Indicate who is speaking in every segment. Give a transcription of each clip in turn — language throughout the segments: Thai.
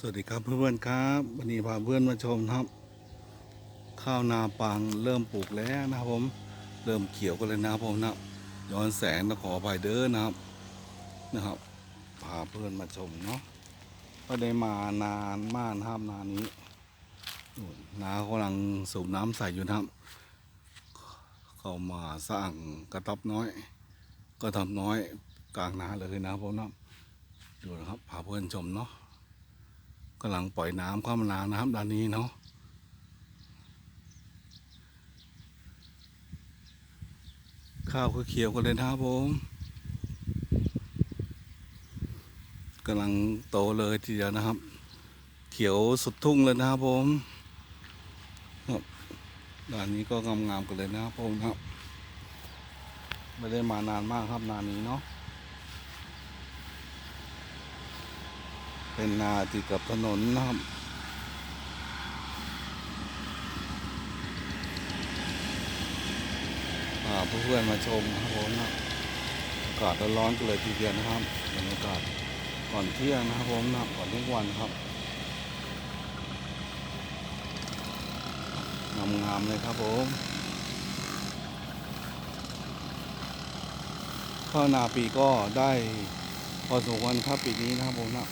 Speaker 1: สวัสดีครับเพื่อนๆครับ วันนี้พาเพื่อนมาชมครับ ข้าวนาปังเริ่มปลูกแล้วนะครับผม เริ่มเขียวกันเลยนะครับผมนะย้อนแสงต้องขออภัยเด้อนะครับนะครับพาเพื่อนมาชมเนาะก็ได้มานานมากนะครับนานี้นู่นนากำลังสูบน้ำใส่อยู่นะครับ เข้ามาสร้างกระต๊อบน้อยกระต๊อบน้อยกลางนาเลยนะครับผมนะดูนะครับพาเพื่อนชมเนาะ กำลังปล่อยน้ำเข้ามานานะครับด้านนี้เนาะข้าวก็เขียวกันเลยนะครับผมกำลังโตเลยทีเดียวนะครับ เขียวสุดทุ่งเลยนะครับผมครับด้านนี้ก็งามๆกันเลยนะครับผมครับ ไม่ได้มานานมากครับนานนี้เนาะ เป็นนาติดกับถนนนะครับพาเพื่อนมาชมครับผมนะอากาศร้อนกันเลยทีเดียวนะครับบรรยากาศก่อนเที่ยงนะครับผมนะก่อนเที่ยงวันครับงามๆเลยครับผมข้าวนาปีก็ได้พอสมควรครับปีนี้นะครับผมนะ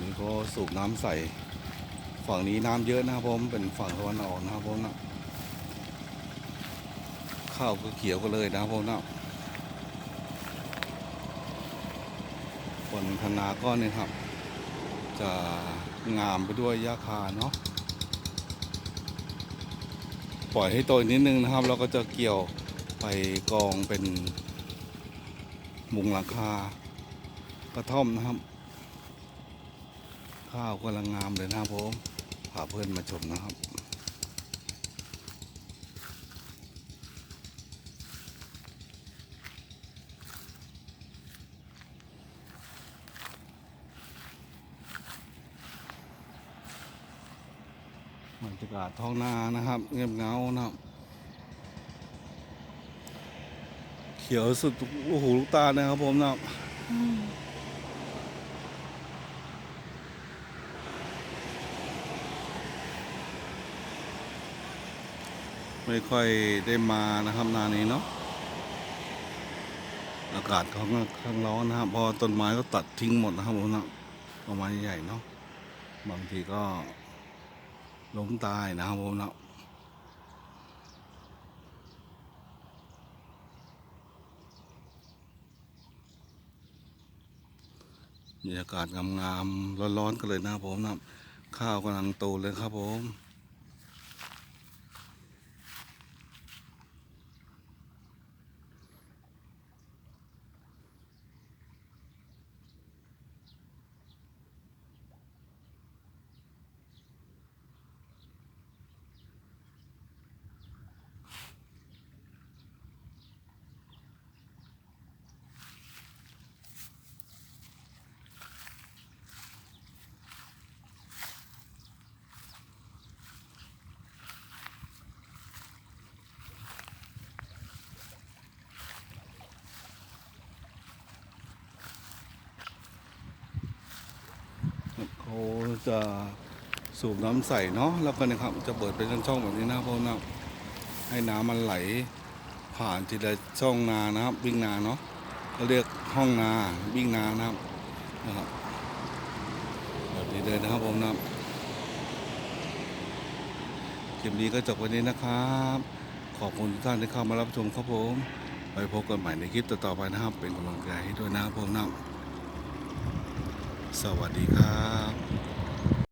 Speaker 1: นี่ก็สูบน้ำใส่ ฝั่งนี้น้ำเยอะนะครับผม เป็นฝั่งตะวันออกนะครับผมนะข้าวก็เขียวกันเลยนะครับผมนะฝนคนาก็เนี่ยครับ จะงามไปด้วยหญ้าคาเนาะ ปล่อยให้โตนิดนึงนะครับ เราก็จะเกี่ยวไปกองเป็นมุงหลังคากระท่อมนะครับ ข้าวกำลังงามเลยนะครับผมพาเพื่อนมาชมนะครับบรรยากาศท้องนานะครับ เงียบเงานะครับ เขียวสุดลูกหูลูกตานะครับผมนะครับ ไม่ค่อยได้มานะครับนานี้เนาะอากาศเขาก็ข้างร้อนนะครับพอต้นไม้ก็ตัดทิ้งหมดนะครับผมนะต้นไม้ใหญ่เนาะบางทีก็ล้มตายนะครับผมนะบรรยากาศงามๆร้อนๆกันเลยนะครับผมนะข้าวกำลังโตเลยครับผม จะสูบน้ำใส่เนาะแล้วก็นะครับจะเปิดเป็นช่องๆแบบนี้นะเพราะว่าให้น้ำมันไหล ผ่านทีละช่องนานะครับ วิ่งนาเนาะก็เรียกห้องนาวิ่งนานะครับนะครับแบบนี้เลยนะครับผมนะครับคลิปนี้ก็จบวันนี้นะครับ ขอบคุณทุกท่านที่เข้ามารับชมครับผมไปพบกันใหม่ในคลิปต่อๆไปนะครับ เป็นกำลังใจให้ด้วยนะครับผมนะ สวัสดีครับ